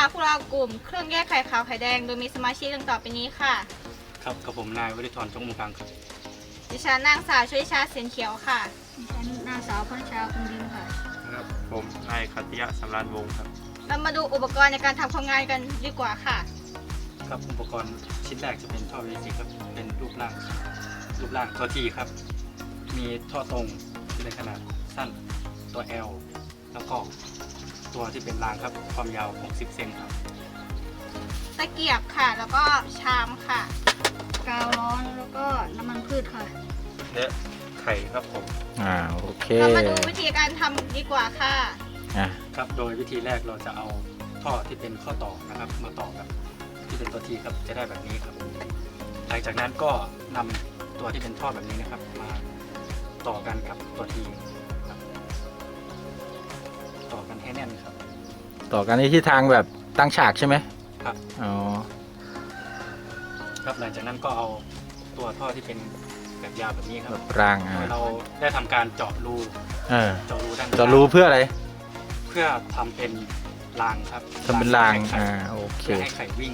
วัสดีค่ะพวกเรากลุ่มเครื่องแยกไข่ขาวไข่แดง โดยมีสมาชิกดังต่อไปนี้ค่ะ ครับกับผมนายวริธรจงมุงกังครับ ดิฉันนางสาวชลิชาเสียนเขียวค่ะ ดิฉันนางสาวพันชาคุณดิมค่ะ ครับผมนายคัตยะสำรานวงศ์ครับ เรามาดูอุปกรณ์ในการทำความงานกันดีกว่าค่ะ ครับอุปกรณ์ชิ้นแรกจะเป็นท่อ VC ครับเป็นรูปร่างรูปร่างตัวทีครับ มีท่อตรงที่เป็นขนาดสั้นตัว L แล้วก็ ตัวที่เป็นรางครับ ความยาว 60 เซนครับ ตะเกียบค่ะ แล้วก็ชามค่ะ กาวร้อนแล้วก็น้ำมันพืชค่ะ และไข่ครับผม อ่าโอเคเรามาดูวิธีการทำดีกว่าค่ะ อะครับ โดยวิธีแรกเราจะเอาท่อที่เป็นข้อต่อนะครับ มาต่อกับที่เป็นตัวทีครับ จะได้แบบนี้ครับ หลังจากนั้นก็นำตัวที่เป็นท่อแบบนี้นะครับ มาต่อกันกับตัวทีครับต่อกัน ให้แน่นครับ ต่อกันในที่ทางแบบตั้งฉากใช่ไหมครับ อ๋อ ครับหลังจากนั้นก็เอาตัวท่อที่เป็นแบบยาวแบบนี้ครัแบบบรางอ่าเราได้ทำการเจาะรูเออเจาะรูด้านจะรู้เพื่ออะไรเพื่อทำเป็นรางครับทำเป็นรางให้ไข่อ่าโอเคเพื่อให้ไข่วิ่ง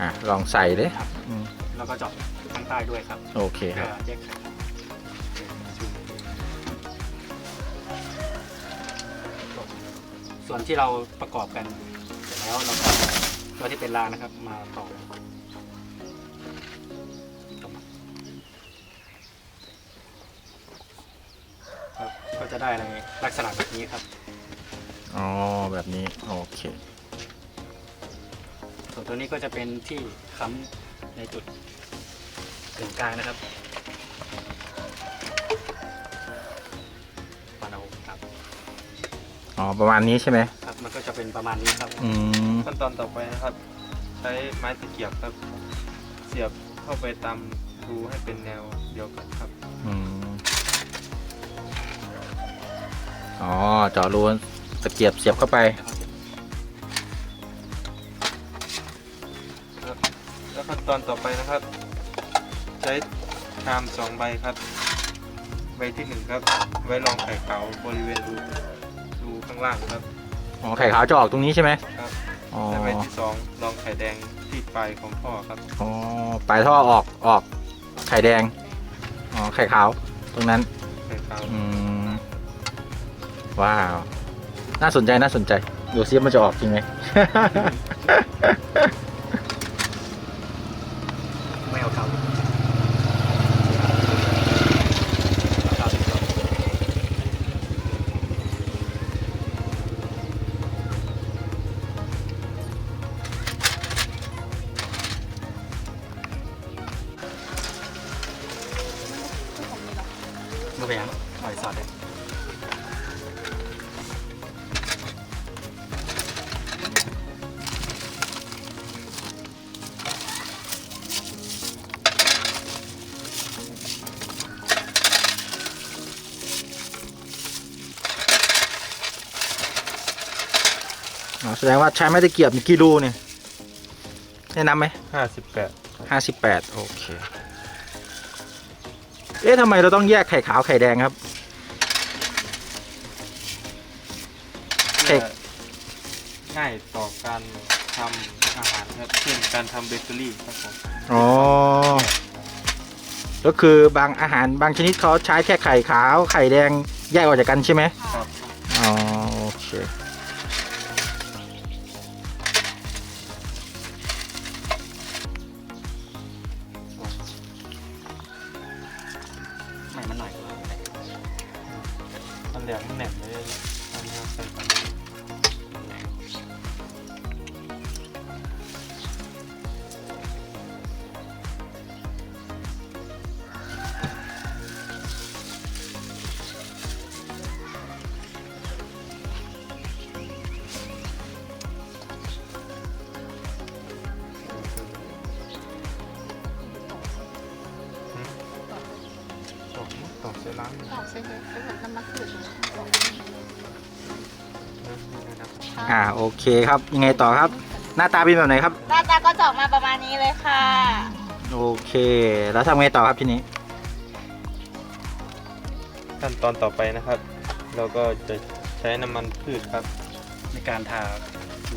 อะลองใส่เลยครับ อืมแล้วก็เจาะข้างใต้ด้วยครับโอเคคเพื่รัอบ แยกไข่ ส่วนที่เราประกอบกันเสร็จแล้วเราก็เอาตัวที่เป็นรางนะครับ มาต่อครับก็จะได้ในลักษณะแบบนี้ครับ อ๋อแบบนี้โอเคส่วนตัวนี้ก็จะเป็นที่ค้ำในจุดกึ่งกลางนะครับ อ๋อประมาณนี้ใช่ไหมครับมันก็จะเป็นประมาณนี้ครับ อืมขั้นตอนต่อไปนะครับ ใช้ไม้ตะเกียบครับ เสียบเข้าไปตามรูให้เป็นแนวเดียวกันครับ อืมอ๋อเจาะรูตะเกียบเสียบเข้าไป แล้วขั้นตอนต่อไปนะครับ ใช้ชามสองใบครับ ใบที่หนึ่งครับ ไว้รองไข่ขาวบริเวณรูรู ข้างล่างครับอ๋อไข่ขาวจะออกตรงนี้ใช่ไหมครับอ๋อและใบที่สองรองไข่แดงที่ปลายของท่อครับอ๋อปลายท่อออกออกไข่แดงอ๋อไข่ขาวตรงนั้น ไข่ขาวอืมว้าว น่าสนใจน่าสนใจ ดูซิว่ามันจะออกจริงไหมไม่ ไปยังปล่อยสอดเลยอ๋อแสดงว่าใช้ไม้ตะเกียบมีกี่รูเนี่ยแนะนำไหมห้าสิบแปดห้าสิบแปดโอเค เอ๊ะทำไมเราต้องแยกไข่ขาวไข่แดงครับ เพื่อง่ายต่อการทำอาหารครับเช่นการทำเบเกอรี่ครับผมอ๋อ ก็คือบางอาหารบางชนิดเขาใช้แค่ไข่ขาวไข่แดงแยกออกจากกันใช่ไหมครับ อ๋อ โอเค แหลมแกตกเสียล้างออกใช่ไหมเป็นแบบน้ำมันพืชนะครับอ่าโอเคครับ ยังไงต่อครับ หน้าตาเป็นแบบไหนครับ หน้าตาก็จะออกมาประมาณนี้เลยค่ะ โอเค แล้วทำไงต่อครับทีนี้ ขั้นตอนต่อไปนะครับ เราก็จะใช้น้ำมันพืชครับ ในการทา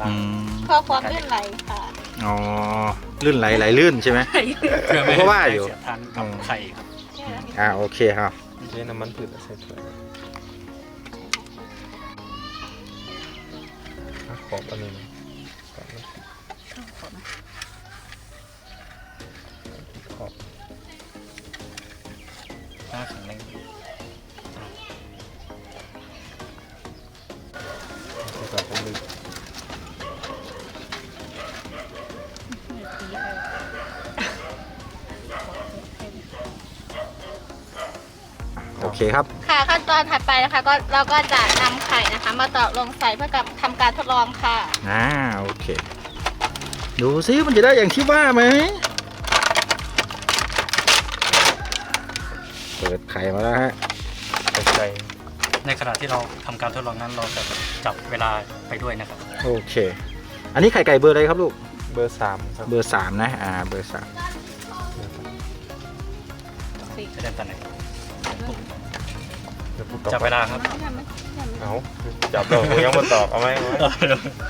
ล้าอืงมเพื่อความลื่นไหลค่ะ อ๋อลื่นไหลไหลลื่นใช่ไหม เพื่อไม่เพราะว่าอยู่ให้เสียบทันกับไข่ครับ อ่าโอเคครับใช้น้ำมันพืชใส่ถ้วยอะขอบอันนี้นะขอบนะขอบถ้าแข็งแรงใส่ขอบเป็นมือโอ เคครับ ค่ะขั้นตอนถัดไปนะคะก็เราก็จะนำไข่นะคะ มาตอกลงใส่เพื่อกับทำการทดลองค่ะ อ่าโอเค ดูซิมันจะได้อย่างที่ว่าไหมเปิดไข่มาแล้วฮะใส่ใส่ในขณะที่เราทำการทดลองนั้นเราจะจับเวลาไปด้วยนะครับ โอเค อันนี้ไข่ไก่เบอร์อะไรครับลูก เบอร์สามครับเบอร์สามนะ อ่า เบอร์สามจะเริ่มตอนไหน เดี๋ยวพูดต่อจับเวลาครับเอาจับเรายังมาตอกเอาไหมเอาไหม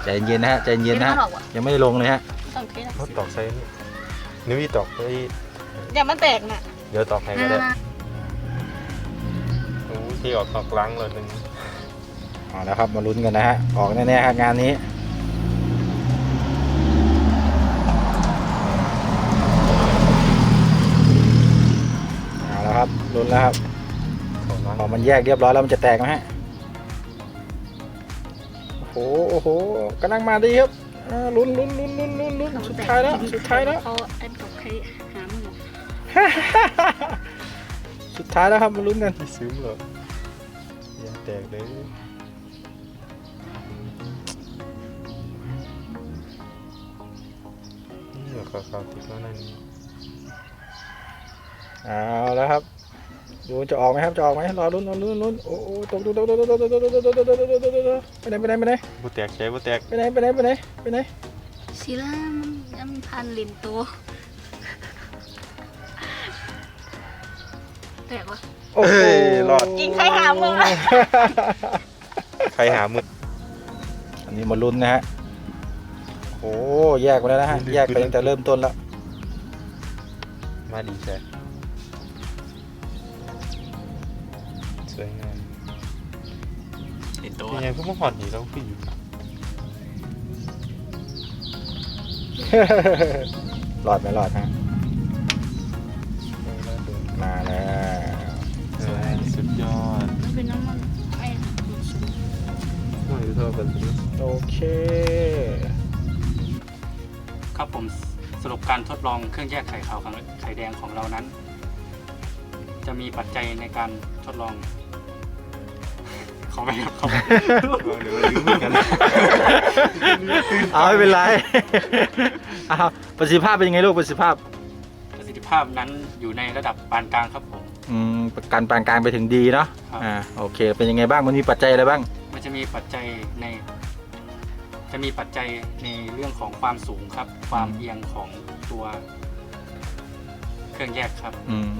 ใจเย็นนะฮะใจเย็นนะฮะยังไม่ได้ลงเลยฮะต้องเทนะเขาตอกใส่นี่นิ้วอีตอกไปอย่ามันแตกนะเดี๋ยวตอกให้ก็ได้โอ้ที่ออกตอกล้างเลยหนึ่งเอาแล้วครับมาลุ้นกันนะฮะออกแน่ๆครับงานนี้เอาแล้วครับลุ้นแล้วครับของล้าง พอมันแยกเรียบร้อยแล้วมันจะแตกไหมฮะโอ้โหโอ้โหกำลังมาดีครับอ่าลุ้นลุ้นลุ้นลุ้นลุ้นลุ้นสุดท้ายแล้วสุดท้ายแล้ว เขาเอ็นกับใครหามือสุดท้ายแล้วครับมาลุ้นกันที่ซื้อเหรออย่าแตกเลยนี่เหรอขาวๆติดแล้วนั่นเอาแล้วครับ ดูจะออกไหมครับจะออกไหมรอลุ้นรอลุ้นลุ้นโอ้โหตกตกตกตกตกตกตกตกตกตกตกตกไปไหนไปไหนไปไหนบุแตกใจบุแตกไปไหนไปไหนไปไหนไปไหนสิละมันยังพันลินตัวแตกวะโอ้โหกินไข่หามือใครหามืออันนี้มาลุ้นนะฮะโอ้แยกไปแล้วนะฮะแยกไปตั้งแต่เริ่มต้นแล้วมาดีแซ่ สวยงามติดตัวยังไงพวกมันหอดหนีเราพี่อยู่หลอดไหมหลอดฮะมาแล้วเออสุดยอดมันเป็นน้ำมันไอ้ไม่รู้เท่ากันสิโอเค ครับผมสรุปการทดลองเครื่องแยกไข่ขาวกับไข่แดงของเรานั้น จะมีปัจจัยในการทดลอง ขอไปครับขอไปเดี๋ยวลืมเหมือนกันเอาไม่เป็นไรเอาประสิทธิภาพเป็นยังไงลูกประสิทธิภาพประสิทธิภาพนั้นอยู่ในระดับปานกลางครับผม อืมการปานกลางไปถึงดีเนาะครับ อ่าโอเค เป็นยังไงบ้างมันมีปัจจัยอะไรบ้าง มันจะมีปัจจัยใน จะมีปัจจัยในเรื่องของความสูงครับ ความเอียงของตัวเครื่องแยกครับ อืม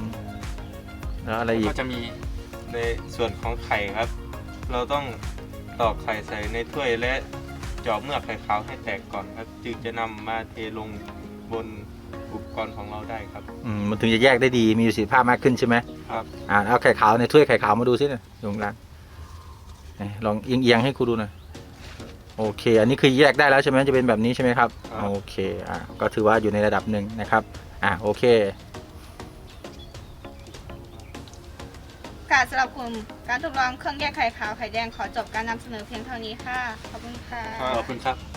แล้วอะไรอีกก็จะมีในส่วนของไข่ครับ เราต้องตอกไข่ใส่ในถ้วยและเจาะเมือกไข่ขาวให้แตกก่อนครับ จึงจะนำมาเทลงบนอุปกรณ์ของเราได้ครับอืมมันถึงจะแยกได้ดีมีประสิทธิภาพมากขึ้นใช่ไหมครับอ่าเอาไข่ขาวในถ้วยไข่ขาวมาดูสิเนี่ยอยู่ตรงกลางไหนลองเอียงเอียงๆให้ครูดูหน่อยโอเค อันนี้คือแยกได้แล้วใช่ไหมจะเป็นแบบนี้ใช่ไหมครับครับโอเคอ่าก็ถือว่าอยู่ในระดับหนึ่งนะครับ อ่าโอเคารสำหรับกลุ่มการทดลองเครื่องแยกไข่ขาวไข่แดงขอจบการนำเสนอเพียงเท่านี้ค่ะ ขอบคุณค่ะ ขอบคุณครับ